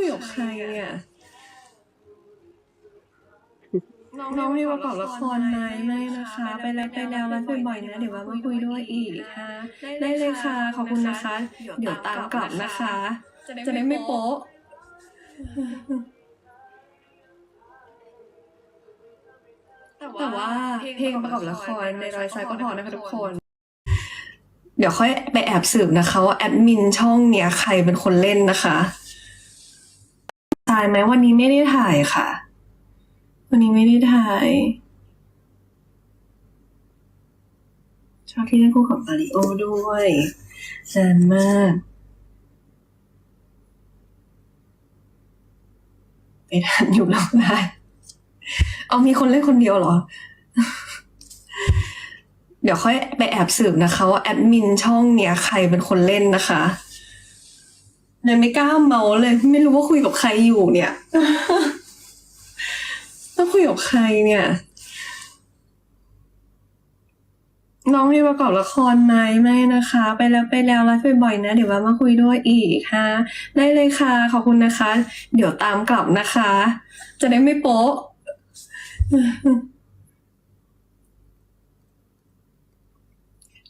ไม่คุยกับใครอะน้องที่ประกอบละครไหมไม่นะคะ ไปแล้วไปแล้วไลฟ์บ่อยๆนะ เดี๋ยวว่ามาคุยด้วยอีกค่ะ ได้เลยค่ะ ขอบคุณนะคะ เดี๋ยวตามกลับนะคะ จะได้ไม่โป๊ะแต่ว่าเพลงประกอบละครในรอยซ้ายก็พอนะคะทุกคน เดี๋ยวค่อยไปแอบสืบนะคะว่าแอดมินช่องเนี้ยใครเป็นคนเล่นนะคะ ถ่ายไหมวันนี้ไม่ได้ถ่ายค่ะ วันนี้ไม่ได้ถ่าย ชอบที่ได้คู่กับมาริโอด้วยนานมาก ไปทันอยู่แล้วได้เอามีคนเล่นคนเดียวเหรอ เดี๋ยวค่อยไปแอบสืบนะคะว่าแอดมินช่องเนี้ยใครเป็นคนเล่นนะคะ เลยไม่กล้าเมาเลย ไม่รู้ว่าคุยกับใครอยู่เนี่ยต้องคุยกับใครเนี่ย น้องที่ประกอบละครไหมไม่นะคะ ไปแล้วไปแล้วไลฟ์บ่อยๆนะ เดี๋ยวว่ามาคุยด้วยอีกค่ะ ได้เลยค่ะขอบคุณนะคะ เดี๋ยวตามกลับนะคะ จะได้ไม่โป๊ะ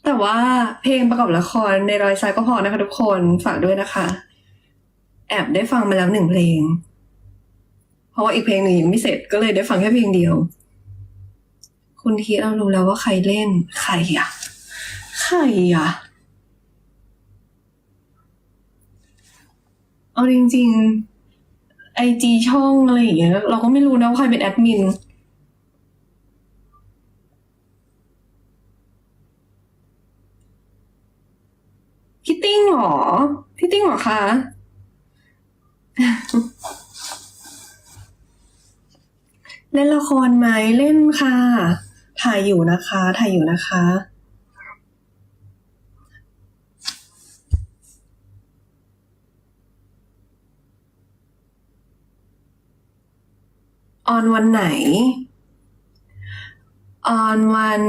แต่ว่าเพลงประกอบละครในรอยซ้ายก็พอนะคะทุกคนฝากด้วยนะคะ แอบได้ฟังมาแล้วหนึ่งเพลง เพราะว่าอีกเพลงหนึ่งยังไม่เสร็จก็เลยได้ฟังแค่เพลงเดียว คุณทีเรารู้แล้วว่าใครเล่นใครอะใครอะเอาจริงๆไอจีช่องอะไรอย่างเงี้ยเราก็ไม่รู้นะว่าใครเป็นแอดมินพี่ติ้งเหรอพี่ติ้งเหรอคะ เล่นละครไหมเล่นค่ะ ถ่ายอยู่นะคะ ถ่ายอยู่นะคะ ออนวันไหน ออนวัน